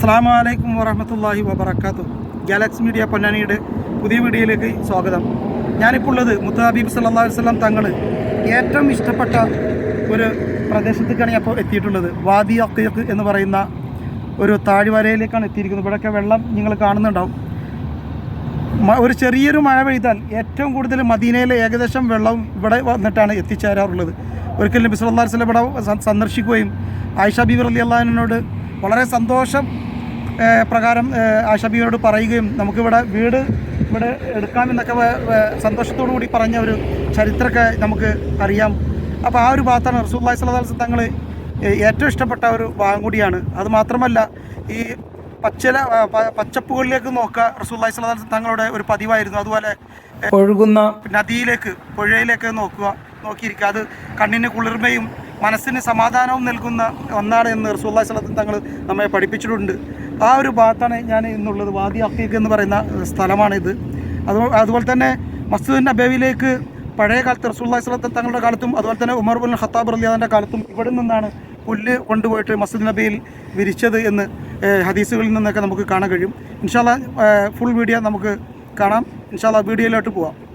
അസ്സാം വലൈക്കും വറഹമത്തല്ലാഹി വബർക്കാത്തു ഗാലക്സ് മീഡിയ പൊന്നാനിയുടെ പുതിയ വീഡിയോയിലേക്ക് സ്വാഗതം. ഞാനിപ്പോൾ ഉള്ളത് മുത്തഹബീബ് സല്ലാ വസ്ലാം തങ്ങൾ ഏറ്റവും ഇഷ്ടപ്പെട്ട ഒരു പ്രദേശത്തേക്കാണ് ഞാൻ ഇപ്പോൾ എത്തിയിട്ടുള്ളത്. വാദി അക്കയക്ക് എന്ന് പറയുന്ന ഒരു താഴ്വരയിലേക്കാണ് എത്തിയിരിക്കുന്നത്. ഇവിടെയൊക്കെ വെള്ളം നിങ്ങൾ കാണുന്നുണ്ടാവും. ഒരു ചെറിയൊരു മഴ പെയ്താൽ ഏറ്റവും കൂടുതൽ മദീനയിലെ ഏകദേശം വെള്ളം ഇവിടെ വന്നിട്ടാണ് എത്തിച്ചേരാറുള്ളത്. ഒരിക്കലും നബി അലൈഹി വസല്ലം ഇവിടെ സന്ദർശിക്കുകയും ആയിഷ ബീബർ അലി അള്ളഹാനോട് വളരെ സന്തോഷം പ്രകാരം ബീവിനോട് പറയുകയും നമുക്കിവിടെ വീട് ഇവിടെ എടുക്കാമെന്നൊക്കെ സന്തോഷത്തോടു കൂടി പറഞ്ഞ ഒരു ചരിത്രമൊക്കെ നമുക്ക് അറിയാം. അപ്പോൾ ആ ഒരു ഭാഗത്താണ് അലൈഹി വസല്ലം തങ്ങൾ ഏറ്റവും ഇഷ്ടപ്പെട്ട ഒരു ഭാഗം കൂടിയാണ്. അത് മാത്രമല്ല ഈ പച്ചില പച്ചപ്പുകളിലേക്ക് നോക്കുക റസൂല്ലായി സ്വലാം തങ്ങളുടെ ഒരു പതിവായിരുന്നു. അതുപോലെ ഒഴുകുന്ന നദിയിലേക്ക് പുഴയിലേക്ക് നോക്കുക നോക്കിയിരിക്കുക. അത് കണ്ണിന് കുളിർമയും മനസ്സിന് സമാധാനവും നൽകുന്ന ഒന്നാണ് എന്ന് റസൂല്ലായി സ്വലാം തങ്ങൾ നമ്മെ പഠിപ്പിച്ചിട്ടുണ്ട്. ആ ഒരു ഭാഗത്താണ് ഞാൻ ഇന്നുള്ളത്. വാദി അക്കീഖ് എന്ന് പറയുന്ന സ്ഥലമാണിത്. അത് അതുപോലെ തന്നെ മസ്ജിദ് നബേവിലേക്ക് പഴയ കാലത്ത് റസൂള്ളി സ്വലത്ത് തങ്ങളുടെ കാലത്തും അതുപോലെ തന്നെ ഉമർ ബുൽ ഖത്താബ് റലിയാദിന്റെ കാലത്തും ഇവിടെ നിന്നാണ് പുല്ല് കൊണ്ടുപോയിട്ട് മസ്ജിദ് നബിയിൽ വിരിച്ചത് എന്ന് ഹദീസുകളിൽ നിന്നൊക്കെ നമുക്ക് കാണാൻ കഴിയും. ഇൻഷാല്ല ഫുൾ വീഡിയോ നമുക്ക് കാണാം. ഇൻഷാല്ല വീഡിയോയിലോട്ട് പോവാം.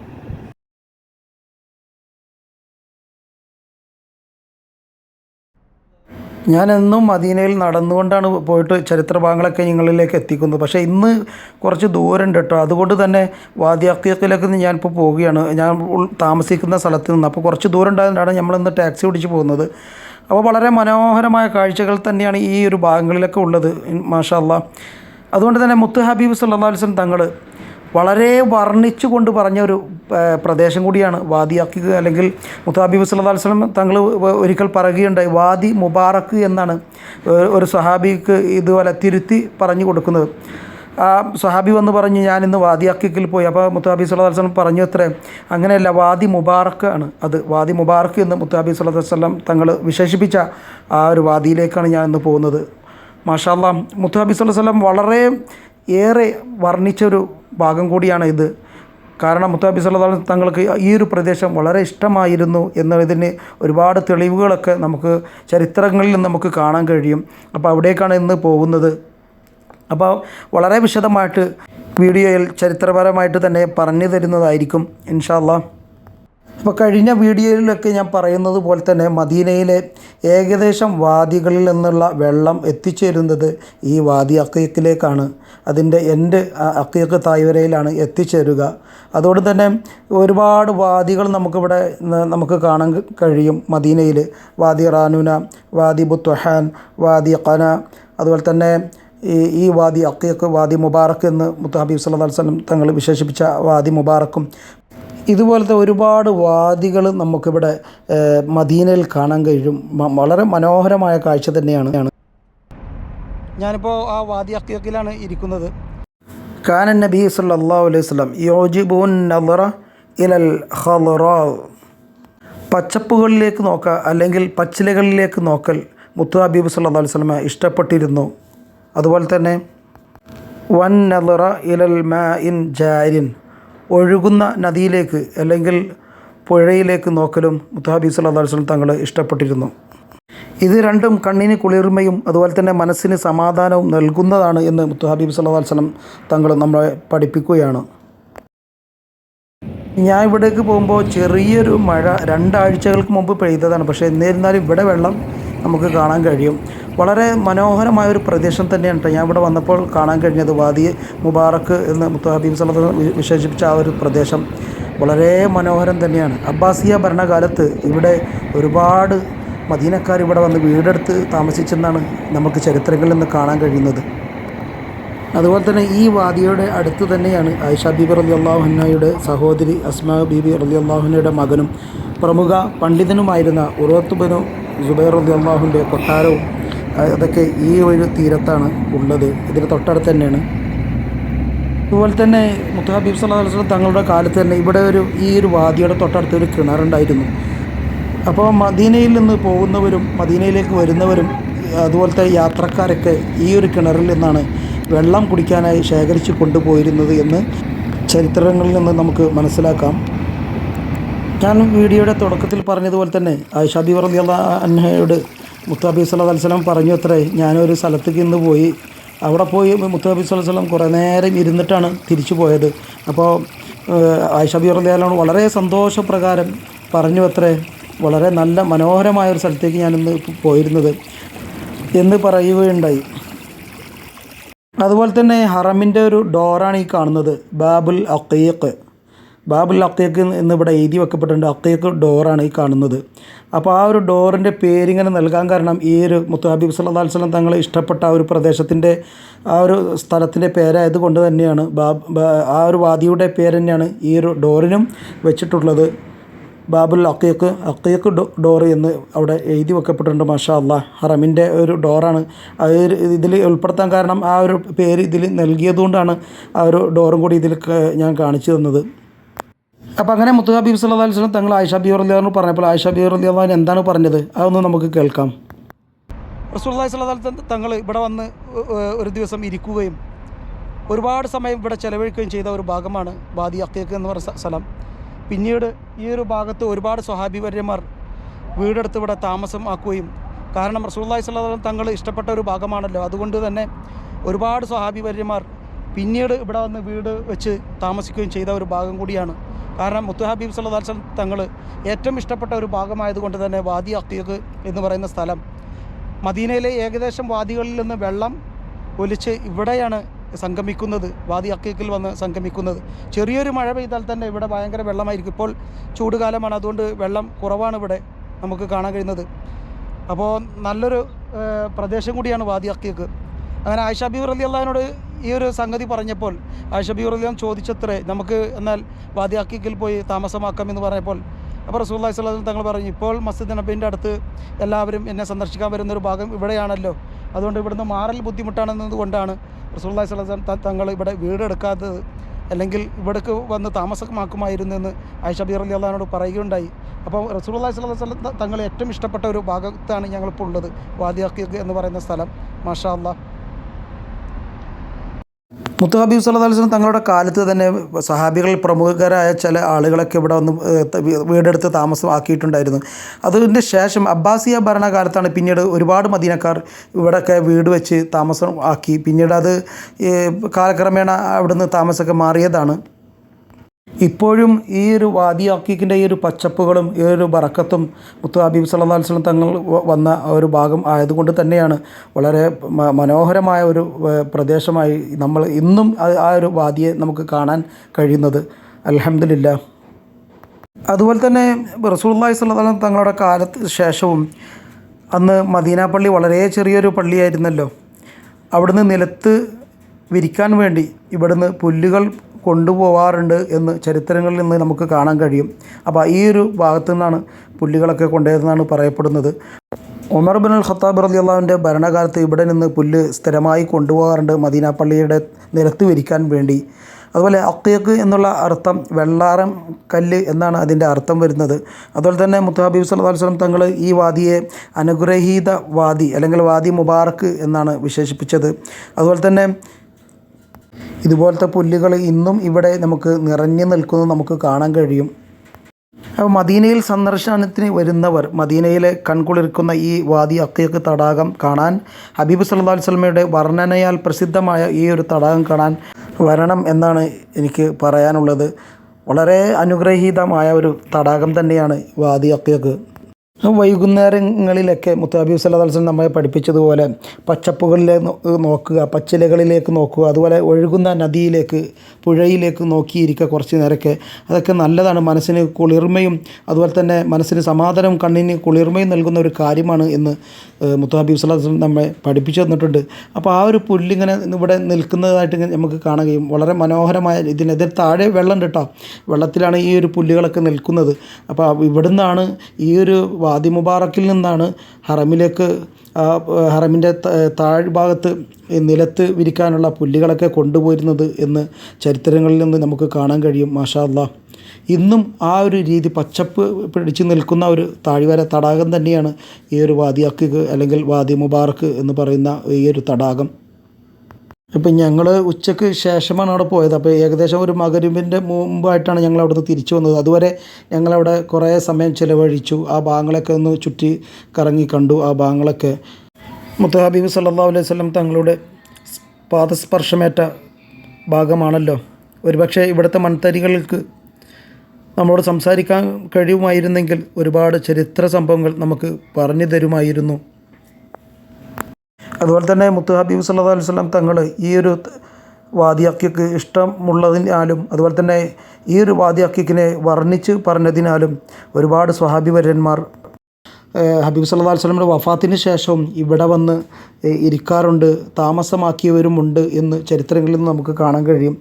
ഞാൻ എന്നും മദീനയിൽ നടന്നുകൊണ്ടാണ് പോയിട്ട് ചരിത്ര ഭാഗങ്ങളൊക്കെ നിങ്ങളിലേക്ക് എത്തിക്കുന്നത്. പക്ഷേ ഇന്ന് കുറച്ച് ദൂരമുണ്ട് കേട്ടോ. അതുകൊണ്ട് തന്നെ വാദ്യാക്കിയത്തിലേക്ക് ഞാനിപ്പോൾ പോവുകയാണ്. ഞാൻ താമസിക്കുന്ന സ്ഥലത്ത് നിന്ന്. അപ്പോൾ കുറച്ച് ദൂരം ഉണ്ടായതുകൊണ്ടാണ് നമ്മളിന്ന് ടാക്സി പിടിച്ച് പോകുന്നത്. അപ്പോൾ വളരെ മനോഹരമായ കാഴ്ചകൾ തന്നെയാണ് ഈ ഒരു ഭാഗങ്ങളിലൊക്കെ ഉള്ളത് മാഷാ അല്ലാ അതുകൊണ്ട് തന്നെ മുത്ത് ഹബീബ് സല്ലാ വസ്ലം തങ്ങൾ വളരെ വർണിച്ചു കൊണ്ട് പറഞ്ഞ ഒരു പ്രദേശം കൂടിയാണ് വാദിയാക്കി അല്ലെങ്കിൽ മുത്താബിബ് സല്ലാ വസ്ലം തങ്ങൾ ഒരിക്കൽ പറയുകയുണ്ടായി വാദി മുബാറക്ക് എന്നാണ് ഒരു- സഹാബിക്ക് ഇതുപോലെ തിരുത്തി പറഞ്ഞു കൊടുക്കുന്നത്. ആ സഹാബി വന്ന് പറഞ്ഞു ഞാൻ വാദി അക്കിക്കിൽ പോയി. അപ്പോൾ മുത്താബി സല്ലാ വസ്ലം പറഞ്ഞു അത്രേ അങ്ങനെയല്ല വാദി മുബാറക്ക് ആണ് അത്. വാദി മുബാറക്ക് എന്ന് മുത്താബി സല്ലാ വസ്ലം തങ്ങൾ വിശേഷിപ്പിച്ച ആ ഒരു വാദിയിലേക്കാണ് ഞാൻ ഇന്ന് പോകുന്നത് മാഷാല്ല മുത്താബി സല്ലാ വസ്ലം വളരെ ഏറെ വർണിച്ചൊരു ഭാഗം കൂടിയാണ് ഇത്. കാരണം മുത്താബി സല്ലാ തങ്ങൾക്ക് ഈ ഒരു പ്രദേശം വളരെ ഇഷ്ടമായിരുന്നു എന്നതിന് ഒരുപാട് തെളിവുകളൊക്കെ നമുക്ക് ചരിത്രങ്ങളിൽ നമുക്ക് കാണാൻ കഴിയും. അപ്പോൾ അവിടേക്കാണ് ഇന്ന് പോകുന്നത്. അപ്പോൾ വളരെ വിശദമായിട്ട് വീഡിയോയിൽ ചരിത്രപരമായിട്ട് തന്നെ പറഞ്ഞു തരുന്നതായിരിക്കും ഇൻഷാല്ലാ അപ്പോൾ കഴിഞ്ഞ വീഡിയോയിലൊക്കെ ഞാൻ പറയുന്നത് പോലെ തന്നെ മദീനയിലെ ഏകദേശം വാദികളിൽ നിന്നുള്ള വെള്ളം എത്തിച്ചേരുന്നത് ഈ വാദി അക്കീക്കിലേക്കാണ് അതിന്റെ എന്റെ അക്കീക്ക് തായ്വരയിലാണ് എത്തിച്ചേരുക. അതുകൊണ്ട് തന്നെ ഒരുപാട് വാദികൾ നമുക്കിവിടെ നമുക്ക് കാണാൻ കഴിയും മദീനയിൽ. വാദി റാനുന വാദി ബുത്വഹാൻ വാദി ഖന അതുപോലെ തന്നെ ഈ ഈ വാദി അക്കീക്ക് വാദി മുബാറക്ക് എന്ന് മുത്ത ഹബീബ് അലൈഹി തങ്ങൾ വിശേഷിപ്പിച്ച വാദി മുബാറക്കും ഇതുപോലത്തെ ഒരുപാട് വാദികൾ നമുക്കിവിടെ മദീനയിൽ കാണാൻ കഴിയും. വളരെ മനോഹരമായ കാഴ്ച തന്നെയാണ്. ഞാനിപ്പോൾ ആ വാദി അക്കിയക്കിലാണ് ഇരിക്കുന്നത്. കാനൻ നബി സല്ലാഹു അലൈഹി വസല്ലം യോജിബുൻ നദറ ഇലൽ ഹലറാ പച്ചപ്പുകളിലേക്ക് നോക്കുക അല്ലെങ്കിൽ പച്ചിലകളിലേക്ക് നോക്കൽ മുത്തു ഹബീബ് സല്ലാ അലൈഹി സ്വലമ ഇഷ്ടപ്പെട്ടിരുന്നു. അതുപോലെ തന്നെ വൻ നദറ ഇലൽ മാ ഇൻ ജാരിൻ. ഒഴുകുന്ന നദിയിലേക്ക് അല്ലെങ്കിൽ പുഴയിലേക്ക് നോക്കലും മുത്താബി അലൈഹി വസല്ലം തങ്ങൾ ഇഷ്ടപ്പെട്ടിരുന്നു. ഇത് രണ്ടും കണ്ണിന് കുളിർമയും അതുപോലെ തന്നെ മനസ്സിന് സമാധാനവും നൽകുന്നതാണ് എന്ന് മുത്തുഹബീബ് അലൈഹി വസല്ലം തങ്ങൾ നമ്മളെ പഠിപ്പിക്കുകയാണ്. ഞാൻ ഇവിടേക്ക് പോകുമ്പോൾ ചെറിയൊരു മഴ രണ്ടാഴ്ചകൾക്ക് മുമ്പ് പെയ്തതാണ്. പക്ഷേ എന്നിരുന്നാലും ഇവിടെ വെള്ളം നമുക്ക് കാണാൻ കഴിയും. വളരെ മനോഹരമായ ഒരു പ്രദേശം തന്നെയാണ് കേട്ടോ. ഞാൻ ഇവിടെ വന്നപ്പോൾ കാണാൻ കഴിഞ്ഞത് വാദി മുബാറക്ക് എന്ന് മുത്തു ഹബീബ് സലത്ത് വിശേഷിപ്പിച്ച ആ ഒരു പ്രദേശം വളരെ മനോഹരം തന്നെയാണ്. അബ്ബാസിയ ഭരണകാലത്ത് ഇവിടെ ഒരുപാട് മദീനക്കാർ ഇവിടെ വന്ന് വീടെടുത്ത് താമസിച്ചെന്നാണ് നമുക്ക് ചരിത്രങ്ങളിൽ നിന്ന് കാണാൻ കഴിയുന്നത്. അതുപോലെ തന്നെ ഈ വാദിയുടെ അടുത്ത് തന്നെയാണ് ആയിഷ ബീബി റലി അള്ളാഹുനയുടെ സഹോദരി അസ്മ ബീബി റലി അള്ളാഹുനയുടെ മകനും പ്രമുഖ പണ്ഡിതനുമായിരുന്ന ഉറത്തുബനു ജുബൈർ റലി അള്ളാഹുന്റെ കൊട്ടാരവും അതൊക്കെ ഈ ഒരു തീരത്താണ് ഉള്ളത്. ഇതിന് തൊട്ടടുത്ത് തന്നെയാണ്. അതുപോലെ തന്നെ മുത്തഹബീബ് സല്ലാ വസ്ലം തങ്ങളുടെ കാലത്ത് തന്നെ ഇവിടെ ഒരു ഈ ഒരു വാദിയുടെ തൊട്ടടുത്ത് ഒരു കിണറുണ്ടായിരുന്നു. അപ്പോൾ മദീനയിൽ നിന്ന് പോകുന്നവരും മദീനയിലേക്ക് വരുന്നവരും അതുപോലത്തെ യാത്രക്കാരൊക്കെ ഈ ഒരു കിണറിൽ നിന്നാണ് വെള്ളം കുടിക്കാനായി ശേഖരിച്ച് കൊണ്ടുപോയിരുന്നത് എന്ന് ചരിത്രങ്ങളിൽ നിന്ന് നമുക്ക് മനസ്സിലാക്കാം. ഞാൻ വീഡിയോയുടെ തുടക്കത്തിൽ പറഞ്ഞതുപോലെ തന്നെ ആയിഷാബി റലി അൻഹയോട് മുത്താബി സല്ലാ വസ്ലം പറഞ്ഞു അത്രേ ഞാനൊരു സ്ഥലത്തേക്ക് ഇന്ന് പോയി. അവിടെ പോയി മുത്തബി അലൈഹി വസല്ലം കുറേ നേരം ഇരുന്നിട്ടാണ് തിരിച്ചു പോയത്. അപ്പോൾ ആയിഷബി റളിയല്ലാഹു വളരെ സന്തോഷപ്രകാരം പറഞ്ഞു അത്രേ വളരെ നല്ല മനോഹരമായ ഒരു സ്ഥലത്തേക്ക് ഞാനിന്ന് പോയിരുന്നത് എന്ന് പറയുകയുണ്ടായി. അതുപോലെ തന്നെ ഹറമിന്റെ ഒരു ഡോറാണ് ഈ കാണുന്നത് ബാബുൽ അക്കീഖ് ബാബുൽ അക്തേക്ക് എന്നിവിടെ എഴുതി വെക്കപ്പെട്ടിട്ടുണ്ട്. അക്തേക്ക് ഡോറാണ് ഈ കാണുന്നത്. അപ്പോൾ ആ ഒരു ഡോറിന്റെ പേരിങ്ങനെ നൽകാൻ കാരണം ഈ ഒരു മുത്തു സല്ലാ വസല്ലം തങ്ങൾ ഇഷ്ടപ്പെട്ട ആ ഒരു പ്രദേശത്തിന്റെ ആ ഒരു സ്ഥലത്തിന്റെ പേരായത് കൊണ്ട് തന്നെയാണ് ബാബ് ആ ഒരു വാദിയുടെ പേര് തന്നെയാണ് ഈ ഒരു ഡോറിനും വെച്ചിട്ടുള്ളത്. ബാബുൽ അക്കീഖ് ഡോ ഡോർ എന്ന് അവിടെ എഴുതി വെക്കപ്പെട്ടിട്ടുണ്ട് മാഷാ അള്ളാ ഹറമിന്റെ ഒരു ഡോറാണ്. അത് ഇതിൽ ഉൾപ്പെടുത്താൻ കാരണം ആ ഒരു പേര് ഇതിൽ നൽകിയതുകൊണ്ടാണ് ആ ഒരു ഡോറും കൂടി ഇതിൽ ഞാൻ കാണിച്ചു തന്നത്. അപ്പോൾ അങ്ങനെ മുത്തു ബീബ് സല്ലല്ലാഹു അലൈഹി സ്വലം തങ്ങൾ ആയിഷ ബി റളിയല്ലാഹു പറഞ്ഞപ്പോൾ ആയിഷ ബി റളിയല്ലാഹു എന്താണ് പറഞ്ഞത്? അതൊന്ന് നമുക്ക് കേൾക്കാം. അലൈഹി വസല്ലം തങ്ങൾ ഇവിടെ വന്ന് ഒരു ദിവസം ഇരിക്കുകയും ഒരുപാട് സമയം ഇവിടെ ചെലവഴിക്കുകയും ചെയ്ത ഒരു ഭാഗമാണ് ബാദി അക്കേക്ക് എന്ന് പറയുന്ന സ്ഥലം. പിന്നീട് ഈ ഒരു ഭാഗത്ത് ഒരുപാട് സ്വഹാബിവര്യന്മാർ വീടെടുത്ത് ഇവിടെ താമസമാക്കുകയും കാരണം റസൂലുള്ളാഹി സ്വല്ലല്ലാഹു അലൈഹി വസല്ലം തങ്ങൾ ഇഷ്ടപ്പെട്ട ഒരു ഭാഗമാണല്ലോ. അതുകൊണ്ട് തന്നെ ഒരുപാട് സ്വഹാബിവര്യന്മാർ പിന്നീട് ഇവിടെ വന്ന് വീട് വെച്ച് താമസിക്കുകയും ചെയ്ത ഒരു ഭാഗം കൂടിയാണ് കാരണം മുത്തു ഹബീബ് തങ്ങൾ ഏറ്റവും ഇഷ്ടപ്പെട്ട ഒരു ഭാഗമായതുകൊണ്ട് തന്നെ വാദി അക്കീഖ് എന്ന് പറയുന്ന സ്ഥലം. മദീനയിലെ ഏകദേശം വാദികളിൽ നിന്ന് വെള്ളം ഒലിച്ച് ഇവിടെയാണ് സംഗമിക്കുന്നത്. വാദി അക്കീക്കിൽ വന്ന് സംഗമിക്കുന്നത്. ചെറിയൊരു മഴ പെയ്താൽ തന്നെ ഇവിടെ ഭയങ്കര വെള്ളമായിരിക്കും. ഇപ്പോൾ ചൂടുകാലമാണ്. അതുകൊണ്ട് വെള്ളം കുറവാണ് ഇവിടെ നമുക്ക് കാണാൻ കഴിയുന്നത്. അപ്പോൾ നല്ലൊരു പ്രദേശം കൂടിയാണ് വാദി അക്കീക്ക് അങ്ങനെ ആയിഷ ബി റലി അള്ളഹാനോട് ഈ ഒരു സംഗതി പറഞ്ഞപ്പോൾ ആയിഷ ബി റലി ചോദിച്ചത്രേ നമുക്ക് എന്നാൽ വാദി പോയി താമസമാക്കാം എന്ന് പറഞ്ഞപ്പോൾ അപ്പോൾ റസൂല്ലാ സ്വലാം തങ്ങൾ പറഞ്ഞു ഇപ്പോൾ മസ്ജിദ് നബീന്റെ അടുത്ത് എല്ലാവരും എന്നെ സന്ദർശിക്കാൻ വരുന്ന ഒരു ഭാഗം ഇവിടെയാണല്ലോ. അതുകൊണ്ട് ഇവിടുന്ന് മാറൽ ബുദ്ധിമുട്ടാണെന്നതുകൊണ്ടാണ് റസൂല്ലാ സ്വലാം തങ്ങൾ ഇവിടെ വീടെടുക്കാത്തത് അല്ലെങ്കിൽ ഇവിടേക്ക് വന്ന് താമസമാക്കുമായിരുന്നു എന്ന് ആയിഷ ബി അലി അള്ളഹാനോട് പറയുകയുണ്ടായി. അപ്പോൾ റസൂല്ലാ സ്വലം തങ്ങൾ ഏറ്റവും ഇഷ്ടപ്പെട്ട ഒരു ഭാഗത്താണ് ഞങ്ങളിപ്പോൾ ഉള്ളത് വാദിയാക്കി എന്ന് പറയുന്ന സ്ഥലം. മാഷാ അള്ളാഹ് മുത്തു ഹബീബ് അലൈഹി തങ്ങളുടെ കാലത്ത് തന്നെ സഹാബികളിൽ പ്രമുഖരായ ചില ആളുകളൊക്കെ ഇവിടെ വന്ന് വീടെടുത്ത് താമസമാക്കിയിട്ടുണ്ടായിരുന്നു. അതിന്റെ ശേഷം അബ്ബാസിയ ഭരണകാലത്താണ് പിന്നീട് ഒരുപാട് മദീനക്കാർ ഇവിടെയൊക്കെ വീട് വെച്ച് താമസം ആക്കി. പിന്നീട് അത് കാലക്രമേണ അവിടുന്ന് താമസമൊക്കെ മാറിയതാണ്. ഇപ്പോഴും ഈ ഒരു വാദി അക്കീക്കിന്റെ ഈ ഒരു പച്ചപ്പുകളും ഈ ഒരു ബറക്കത്തും മുത്തു ഹബീബ് അലൈഹി വസല്ലം തങ്ങൾ വന്ന ഒരു ഭാഗം ആയതുകൊണ്ട് തന്നെയാണ് വളരെ മനോഹരമായ ഒരു പ്രദേശമായി നമ്മൾ ഇന്നും ആ- ഒരു വാദിയെ നമുക്ക് കാണാൻ കഴിയുന്നത്. അലഹമില്ല അതുപോലെ തന്നെ അലൈഹി വസല്ലം തങ്ങളുടെ കാലത്ത് ശേഷവും അന്ന് മദീന പള്ളി വളരെ ചെറിയൊരു പള്ളിയായിരുന്നല്ലോ. അവിടുന്ന് നിലത്ത് വിരിക്കാൻ വേണ്ടി ഇവിടുന്ന് പുല്ലുകൾ കൊണ്ടുപോവാറുണ്ട് എന്ന് ചരിത്രങ്ങളിൽ നിന്ന് നമുക്ക് കാണാൻ കഴിയും. അപ്പോൾ ഈ ഒരു ഭാഗത്തു നിന്നാണ് പുല്ലുകളൊക്കെ കൊണ്ടുവരുന്നതെന്നാണ് പറയപ്പെടുന്നത്. ഉമർ ബിൻ അൽ ഖത്താബ് റലി അള്ളാഹുവിന്റെ ഭരണകാലത്ത് ഇവിടെ നിന്ന് പുല്ല് സ്ഥിരമായി കൊണ്ടുപോകാറുണ്ട്. മദീന പള്ളിയുടെ നിരത്ത് വിരിക്കാൻ വേണ്ടി. അതുപോലെ അക്കീക്ക് എന്നുള്ള അർത്ഥം വെള്ളാരം കല്ല് എന്നാണ് അതിന്റെ അർത്ഥം വരുന്നത്. അതുപോലെ തന്നെ മുത്തഹബീബ് സല്ലാ വസല്ലം തങ്ങൾ ഈ വാദിയെ അനുഗ്രഹീത വാദി അല്ലെങ്കിൽ വാദി മുബാറക്ക് എന്നാണ് വിശേഷിപ്പിച്ചത്. അതുപോലെ തന്നെ ഇതുപോലത്തെ പുല്ലുകൾ ഇന്നും ഇവിടെ നമുക്ക് നിറഞ്ഞു നിൽക്കുന്നത് നമുക്ക് കാണാൻ കഴിയും. അപ്പോൾ മദീനയിൽ സന്ദർശനത്തിന് വരുന്നവർ മദീനയിലെ കൺകുളിർക്കുന്ന ഈ വാദി അക്കയക്ക് തടാകം കാണാൻ ഹബീബ് സല്ലല്ലാഹു അലൈഹി വസല്ലമയുടെ വർണനയാൽ പ്രസിദ്ധമായ ഈ ഒരു തടാകം കാണാൻ വരണം എന്നാണ് എനിക്ക് പറയാനുള്ളത്. വളരെ അനുഗ്രഹീതമായ ഒരു തടാകം തന്നെയാണ് വാദി അക്കയക്ക്. വൈകുന്നേരങ്ങളിലൊക്കെ മുത്താബി സല്ലാസ്ലം നമ്മളെ പഠിപ്പിച്ചതുപോലെ പച്ചപ്പുകളിലെ നോക്കുക പച്ചിലകളിലേക്ക് നോക്കുക അതുപോലെ ഒഴുകുന്ന നദിയിലേക്ക് പുഴയിലേക്ക് നോക്കിയിരിക്കുക കുറച്ച് നേരമൊക്കെ. അതൊക്കെ നല്ലതാണ്. മനസ്സിന് കുളിർമയും അതുപോലെ തന്നെ മനസ്സിന് സമാധാനവും കണ്ണിന് കുളിർമയും നൽകുന്ന ഒരു കാര്യമാണ് എന്ന് മുത്താബി സല്ലാസ്ലം നമ്മെ പഠിപ്പിച്ചു തന്നിട്ടുണ്ട്. അപ്പോൾ ആ ഒരു പുല്ലിങ്ങനെ ഇവിടെ നിൽക്കുന്നതായിട്ട് നമുക്ക് കാണുകയും വളരെ മനോഹരമായ ഇതിനെതിരെ താഴെ വെള്ളം ഉണ്ട് കേട്ടോ. വെള്ളത്തിലാണ് ഈ ഒരു പുല്ലുകളൊക്കെ നിൽക്കുന്നത്. അപ്പോൾ ഇവിടുന്നാണ് ഈ ഒരു വാദി മുബാറക്കിൽ നിന്നാണ് ഹറമിലേക്ക് ഹറമിന്റെ താഴ്ഭാഗത്ത് നിലത്ത് വിരിക്കാനുള്ള പുല്ലുകളൊക്കെ കൊണ്ടുപോയിരുന്നത് എന്ന് ചരിത്രങ്ങളിൽ നിന്ന് നമുക്ക് കാണാൻ കഴിയും മാഷാ ഇന്നും ആ ഒരു രീതി പച്ചപ്പ് പിടിച്ചു നിൽക്കുന്ന ഒരു താഴ്വര തടാകം തന്നെയാണ് ഈ ഒരു വാദി അക്കിക്ക് അല്ലെങ്കിൽ വാദി മുബാറക്ക് എന്ന് പറയുന്ന ഈ ഒരു തടാകം. ഇപ്പം ഞങ്ങൾ ഉച്ചയ്ക്ക് ശേഷമാണ് അവിടെ പോയത്. അപ്പോൾ ഏകദേശം ഒരു മകരുവിന്റെ മുമ്പായിട്ടാണ് ഞങ്ങൾ അവിടുന്ന് തിരിച്ചു വന്നത്. അതുവരെ ഞങ്ങളവിടെ കുറേ സമയം ചിലവഴിച്ചു. ആ ഭാഗങ്ങളൊക്കെ ഒന്ന് ചുറ്റി കറങ്ങി കണ്ടു ആ ഭാഗങ്ങളൊക്കെ. മുത്ത ഹബീബ് സല്ലല്ലാഹു അലൈഹി വസല്ലം തങ്ങളുടെ പാദസ്പർശമേറ്റ ഭാഗമാണല്ലോ. ഒരുപക്ഷെ ഇവിടുത്തെ മൺതരികൾക്ക് നമ്മളോട് സംസാരിക്കാൻ കഴിയുമായിരുന്നെങ്കിൽ ഒരുപാട് ചരിത്ര സംഭവങ്ങൾ നമുക്ക് പറഞ്ഞു തരുമായിരുന്നു. അതുപോലെ തന്നെ മുത്ത് ഹബീബ് സല്ലാ അലൈഹി സ്വലം തങ്ങൾ ഈ ഒരു വാദിയാക്കിക്ക് ഇഷ്ടമുള്ളതിനാലും അതുപോലെ തന്നെ ഈ ഒരു വാദിയാക്കിക്കിനെ വർണിച്ച് പറഞ്ഞതിനാലും ഒരുപാട് സ്വഹാബി വര്യന്മാർ ഹബീബ് സല്ലാ സ്വലമിന്റെ വഫാത്തിന് ശേഷവും ഇവിടെ വന്ന് ഇരിക്കാറുണ്ട് താമസമാക്കിയവരുമുണ്ട് എന്ന് ചരിത്രങ്ങളിൽ നിന്ന് നമുക്ക് കാണാൻ കഴിയും.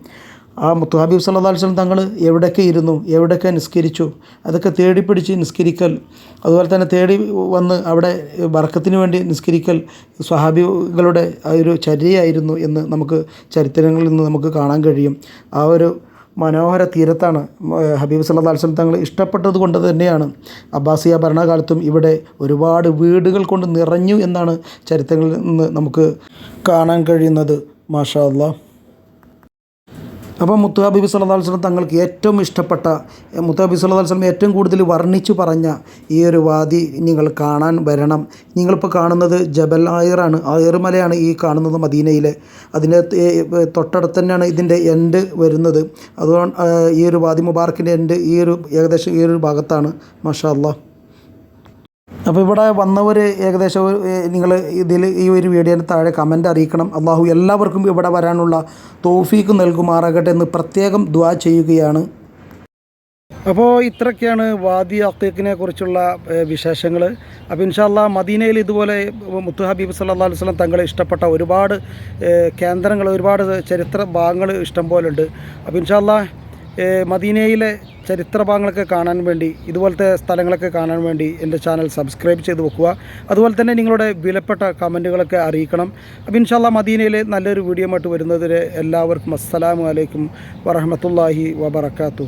ആ മുത്തു ഹബീബ് സല്ലാ സ്വലം തങ്ങൾ എവിടെയൊക്കെ ഇരുന്നു എവിടെയൊക്കെ നിസ്കരിച്ചു അതൊക്കെ തേടി പിടിച്ച് നിസ്കരിക്കൽ. അതുപോലെ തന്നെ തേടി വന്ന് അവിടെ ബർക്കത്തിന് വേണ്ടി നിസ്കരിക്കൽ സ്വഹാബികളുടെ ഒരു ചര്യയായിരുന്നു എന്ന് നമുക്ക് ചരിത്രങ്ങളിൽ നിന്ന് നമുക്ക് കാണാൻ കഴിയും. ആ ഒരു മനോഹര തീരത്താണ് ഹബീബ് സല്ലാ അലൈഹി സ്വലം തങ്ങൾ ഇഷ്ടപ്പെട്ടത് കൊണ്ട് തന്നെയാണ്. അബ്ബാസിയ ഭരണകാലത്തും ഇവിടെ ഒരുപാട് വീടുകൾ കൊണ്ട് നിറഞ്ഞു എന്നാണ് ചരിത്രങ്ങളിൽ നിന്ന് നമുക്ക് കാണാൻ കഴിയുന്നത്. മാഷാ അല്ലാ അപ്പോൾ മുത്തുഹബിബി ഹബീബ് സല്ലല്ലാഹു അലൈഹി തങ്ങൾക്ക് ഏറ്റവും ഇഷ്ടപ്പെട്ട മുത്തുഹബി സല്ലല്ലാഹു അലൈഹി ഏറ്റവും കൂടുതൽ വർണിച്ചു പറഞ്ഞ ഈ ഒരു വാദി നിങ്ങൾ കാണാൻ വരണം. നിങ്ങളിപ്പോൾ കാണുന്നത് ജബൽ ആയറാണ് ആയർമലയാണ് ഈ കാണുന്നത് മദീനയിലെ. അതിന്റെ തൊട്ടടുത്ത് തന്നെയാണ് ഇതിന്റെ എൻഡ് വരുന്നത്. അതുകൊണ്ട് ഈ ഒരു വാദി മുബാറക്കിന്റെ എൻഡ് ഈ ഒരു ഏകദേശം ഈ ഒരു ഭാഗത്താണ്. മഷാ അല്ലാ അപ്പോൾ ഇവിടെ വന്നവർ ഏകദേശം നിങ്ങൾ ഇതിൽ ഈ ഒരു വീഡിയോയിൽ താഴെ കമന്റ് അറിയിക്കണം. അള്ളാഹു എല്ലാവർക്കും ഇവിടെ വരാനുള്ള തോഫീക്ക് നൽകുമാറാകട്ടെ എന്ന് പ്രത്യേകം ദ്വാ ചെയ്യുകയാണ്. അപ്പോൾ ഇത്രയൊക്കെയാണ് വാദി അക്കീഖിനെ കുറിച്ചുള്ള വിശേഷങ്ങൾ അപ്പോൾ ഇൻഷാല്ല മദീനയിൽ ഇതുപോലെ മുത്തു ഹബീബ് സല്ലാ അലൈഹി വസ്ലം തങ്ങളെ ഇഷ്ടപ്പെട്ട ഒരുപാട് കേന്ദ്രങ്ങൾ ഒരുപാട് ചരിത്ര ഭാഗങ്ങൾ ഇഷ്ടം പോലെ ഉണ്ട് അപ്പോൾ ഇൻഷാല്ല മദീനയിലെ ചരിത്ര ഭാഗങ്ങളൊക്കെ കാണാൻ വേണ്ടി ഇതുപോലത്തെ സ്ഥലങ്ങളൊക്കെ കാണാൻ വേണ്ടി എന്റെ ചാനൽ സബ്സ്ക്രൈബ് ചെയ്ത് വെക്കുക. അതുപോലെ തന്നെ നിങ്ങളുടെ വിലപ്പെട്ട കമന്റുകളൊക്കെ അറിയിക്കണം. അപ്പോൾ ഇൻഷാല്ല മദീനയിലെ നല്ലൊരു വീഡിയോ ആയിട്ട് വരുന്നതിന് എല്ലാവർക്കും അസ്സലാമു അലൈക്കും വറഹമത്തല്ലാഹി വബർക്കാത്തു